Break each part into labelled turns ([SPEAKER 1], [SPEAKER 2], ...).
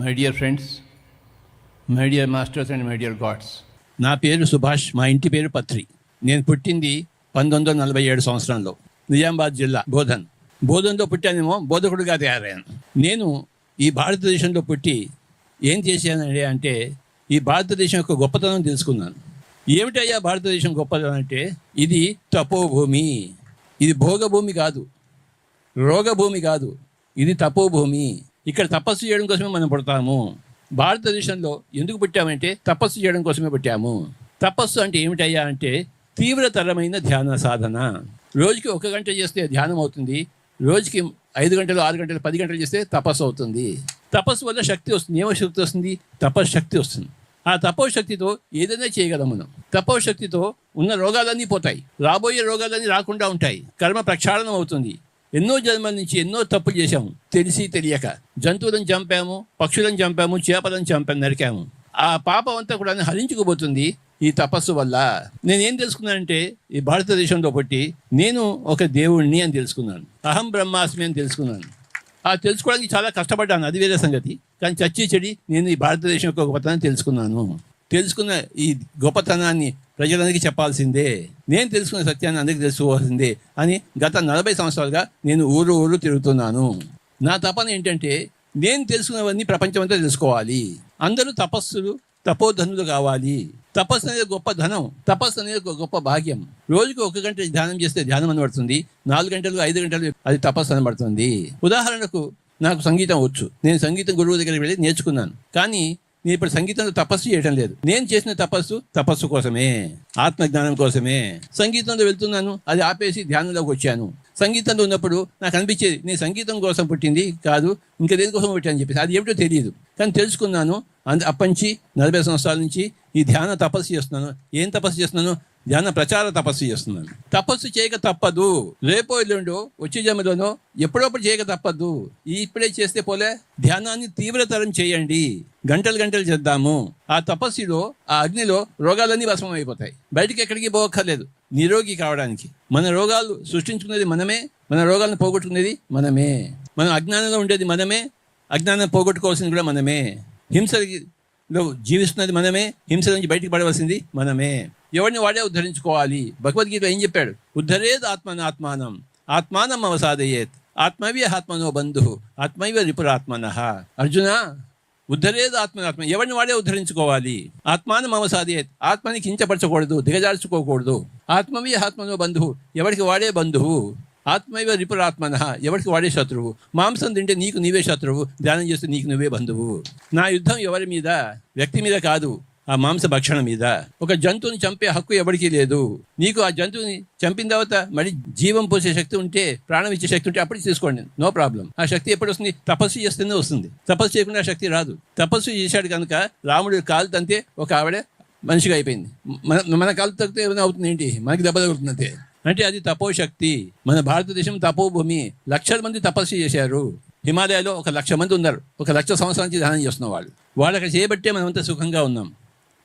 [SPEAKER 1] My dear friends my dear masters and my dear gods
[SPEAKER 2] నా పేరు సుభాష్ మా ఇంటి పేరు పత్రి. నేను పుట్టింది పంతొమ్మిది వందల నలభై ఏడు సంవత్సరంలో. నిజామాబాద్ జిల్లా బోధన్. బోధన్లో పుట్టానేమో బోధకుడిగా తయారయ్యాను. నేను ఈ భారతదేశంలో పుట్టి ఏం చేశానండి అంటే ఈ భారతదేశం యొక్క గొప్పతనం తెలుసుకున్నాను. ఏమిటయ్యా భారతదేశం గొప్పతనం అంటే? ఇది తపోభూమి. ఇది భోగభూమి కాదు. రోగభూమి కాదు. ఇది తపోభూమి. ఇక్కడ తపస్సు చేయడం కోసమే మనం పుడతాము. భారతదేశంలో ఎందుకు పుట్టామంటే తపస్సు చేయడం కోసమే పుట్టాము. తపస్సు అంటే ఏమిటయ్యా అంటే తీవ్రతరమైన ధ్యాన సాధన. రోజుకి ఒక గంట చేస్తే ధ్యానం అవుతుంది. రోజుకి ఐదు గంటలు ఆరు గంటలు పది గంటలు చేస్తే తపస్సు అవుతుంది. తపస్సు వల్ల శక్తి వస్తుంది. ఏమో శక్తి వస్తుంది? తపశక్తి వస్తుంది. ఆ తపోశక్తితో ఏదైనా చేయగలం మనం. తపోశక్తితో ఉన్న రోగాలన్నీ పోతాయి. రాబోయే రోగాలన్నీ రాకుండా ఉంటాయి. కర్మ ప్రక్షాళనం అవుతుంది. ఎన్నో జన్మల నుంచి ఎన్నో తప్పులు చేశాము తెలిసి తెలియక. జంతువులను చంపాము పక్షులను చంపాము చేపలను చంపాము నరికాము. ఆ పాపం అంతా కూడా హరించుకుపోతుంది ఈ తపస్సు వల్ల. నేనేం తెలుసుకున్నానంటే ఈ భారతదేశంలో పుట్టి నేను ఒక దేవుణ్ణి అని తెలుసుకున్నాను. అహం బ్రహ్మాస్మి అని తెలుసుకున్నాను. ఆ తెలుసుకోవడానికి చాలా కష్టపడ్డాను. అది వేరే సంగతి. కానీ చచ్చి చెడి నేను ఈ భారతదేశం యొక్క గొప్పతనం తెలుసుకున్నాను. తెలుసుకున్న ఈ గొప్పతనాన్ని ప్రజలందరికీ చెప్పాల్సిందే. నేను తెలుసుకున్న సత్యాన్ని అందరికీ తెలుసుకోవాల్సిందే అని గత నలభై సంవత్సరాలుగా నేను ఊరు ఊరు తిరుగుతున్నాను. నా తపన ఏంటంటే నేను తెలుసుకున్నవన్నీ ప్రపంచమంతా తెలుసుకోవాలి. అందరూ తపస్సులు తపోధనులు కావాలి. తపస్సు అనేది గొప్ప ధనం తపస్సు అనేది ఒక గొప్ప భాగ్యం. రోజుకు ఒక గంట ధ్యానం చేస్తే ధ్యానం అనబడుతుంది. నాలుగు గంటలు ఐదు గంటలు అది తపస్సు అనబడుతుంది. ఉదాహరణకు నాకు సంగీతం వచ్చు. నేను సంగీతం గురువు దగ్గరికి వెళ్ళి నేర్చుకున్నాను. కానీ నేను ఇప్పుడు సంగీతంలో తపస్సు చేయడం లేదు. నేను చేసిన తపస్సు తపస్సు కోసమే ఆత్మజ్ఞానం కోసమే. సంగీతంలో వెళ్తున్నాను అది ఆపేసి ధ్యానంలోకి వచ్చాను. సంగీతంలో ఉన్నప్పుడు నాకు అనిపించేది నేను సంగీతం కోసం పుట్టింది కాదు ఇంకా దేనికోసం పుట్టాను చెప్పేసి. అది ఏమిటో తెలియదు. కానీ తెలుసుకున్నాను అందు అప్పటి నలభై సంవత్సరాల నుంచి ఈ ధ్యాన తపస్సు చేస్తున్నాను. ఏం తపస్సు చేస్తున్నాను? ధ్యాన ప్రచార తపస్సు చేస్తున్నాను. తపస్సు చేయక తప్పదు. రేపో ఎల్లుండో వచ్చే జన్మలోనో ఎప్పుడప్పుడు చేయక తప్పదు. ఇప్పుడే చేస్తే పోలే. ధ్యానాన్ని తీవ్రతరం చేయండి. గంటలు గంటలు చేద్దాము. ఆ తపస్సులో ఆ అగ్నిలో రోగాలన్నీ భస్మం అయిపోతాయి. బయటికి ఎక్కడికి పోవక్కర్లేదు. నిరోగి కావడానికి. మన రోగాలు సృష్టించుకునేది మనమే మన రోగాలను పోగొట్టుకునేది మనమే. మనం అజ్ఞానంలో ఉండేది మనమే అజ్ఞానం పోగొట్టుకోవాల్సింది కూడా మనమే. హింసలో జీవిస్తున్నది మనమే హింస నుంచి బయటికి పడవలసింది మనమే. ఎవరిని వాడే ఉద్ధరించుకోవాలి? భగవద్గీత ఏం చెప్పాడు? ఉద్ధరేద్ ఆత్మన ఆత్మానం ఆత్మానం అవసాదయేత్ ఆత్మవ్య ఆత్మనో బంధు ఆత్మైవ రిపురాత్మన అర్జున ఉద్ధరేది ఆత్మ. ఎవరిని వాడే ఉద్ధరించుకోవాలి? ఆత్మాను అవసాదయేత్ ఆత్మని కించపరచకూడదు దిగజార్చుకోకూడదు. ఆత్మవి ఆత్మనో బంధువు. ఎవరికి వాడే బంధువు? ఆత్మైవ రిపురాత్మన. ఎవరికి వాడే శత్రువు? మాంసం తింటే నీకు నీవే శత్రువు. ధ్యానం చేస్తే నీకు నువ్వే బంధువు. నా యుద్ధం ఎవరి మీద? వ్యక్తి మీద కాదు. ఆ మాంస భక్షణ మీద. ఒక జంతువుని చంపే హక్కు ఎవరికీ లేదు. నీకు ఆ జంతువుని చంపిన తర్వాత మరి జీవం పోసే శక్తి ఉంటే ప్రాణం ఇచ్చే శక్తి ఉంటే అప్పుడు తీసుకోండి. No problem. ఆ శక్తి ఎప్పుడు వస్తుంది? తపస్సు చేస్తేనే వస్తుంది. తపస్సు చేయకుండా ఆ శక్తి రాదు. తపస్సు చేశాడు కనుక రాముడు కాలు తంతే ఒక ఆవిడ మనిషిగా అయిపోయింది. మన మన కాలు తగ్గితే ఏమైనా అవుతుంది ఏంటి? మనకి దెబ్బ తగులుతుంది అంతే. అంటే అది తపోశక్తి. మన భారతదేశం తపోభూమి. లక్షల మంది తపస్సు చేశారు. హిమాలయాలో ఒక లక్ష మంది ఉన్నారు. ఒక లక్ష సంవత్సరాల నుంచి ధ్యానం చేస్తున్న వాళ్ళు. వాళ్ళు అక్కడ చేయబట్టే మనమంతా సుఖంగా ఉన్నాం.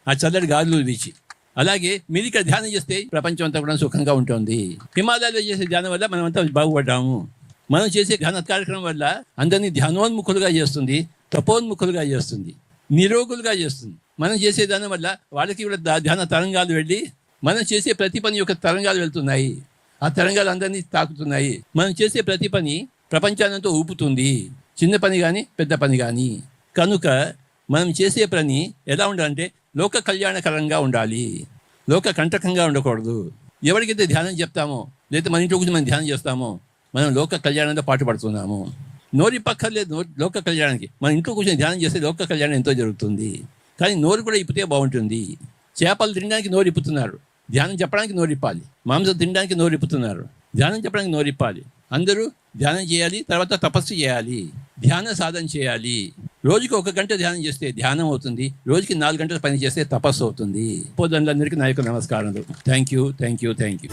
[SPEAKER 2] ఆ చల్లటి గాలులు వీచి. అలాగే మీరు ఇక్కడ ధ్యానం చేస్తే ప్రపంచం అంతా కూడా సుఖంగా ఉంటుంది. హిమాలయాల్లో చేసే ధ్యానం వల్ల మనమంతా బాగుపడ్డాము. మనం చేసే ఘన కార్యక్రమం వల్ల అందరినీ ధ్యానోన్ముఖులుగా చేస్తుంది తపోన్ముఖులుగా చేస్తుంది నిరోగులుగా చేస్తుంది. మనం చేసే దాని వల్ల వాళ్ళకి కూడా ధ్యాన తరంగాలు వెళ్ళి మనం చేసే ప్రతి పని యొక్క తరంగాలు వెళ్తున్నాయి. ఆ తరంగాలు అందరినీ తాకుతున్నాయి. మనం చేసే ప్రతి పని ప్రపంచానంతా ఊపుతుంది. చిన్న పని కానీ పెద్ద పని కానీ కనుక మనం చేసే పని ఎలా ఉండాలంటే లోక కళ్యాణకరంగా ఉండాలి. లోక కంటకంగా ఉండకూడదు. ఎవరికైతే ధ్యానం చెప్తామో లేదా మన ఇంట్లో కూర్చొని మనం ధ్యానం చేస్తామో మనం లోక కళ్యాణంతో పాటుపడుతున్నాము నోరి ఇప్పక్కర్లేదు నోరు లోక కళ్యాణానికి. మన ఇంట్లో కూర్చొని ధ్యానం చేస్తే లోక కళ్యాణం ఎంతో జరుగుతుంది. కానీ నోరు కూడా ఇప్పితే బాగుంటుంది. చేపలు తినడానికి నోరు ఇప్పుతున్నారు. ధ్యానం చెప్పడానికి నోరిప్పాలి మాంసం తినడానికి నోరు ఇప్పుతున్నారు. ధ్యానం చెప్పడానికి నోరు ఇప్పాలి. అందరూ ధ్యానం చేయాలి తర్వాత తపస్సు చేయాలి. ధ్యాన సాధన చేయాలి. రోజుకి ఒక గంట ధ్యానం చేస్తే ధ్యానం అవుతుంది రోజుకి నాలుగు గంటలు పని చేస్తే తపస్సు అవుతుంది. పోదండ్లందరికీ నా యొక్క నమస్కారాలు thank you thank you thank you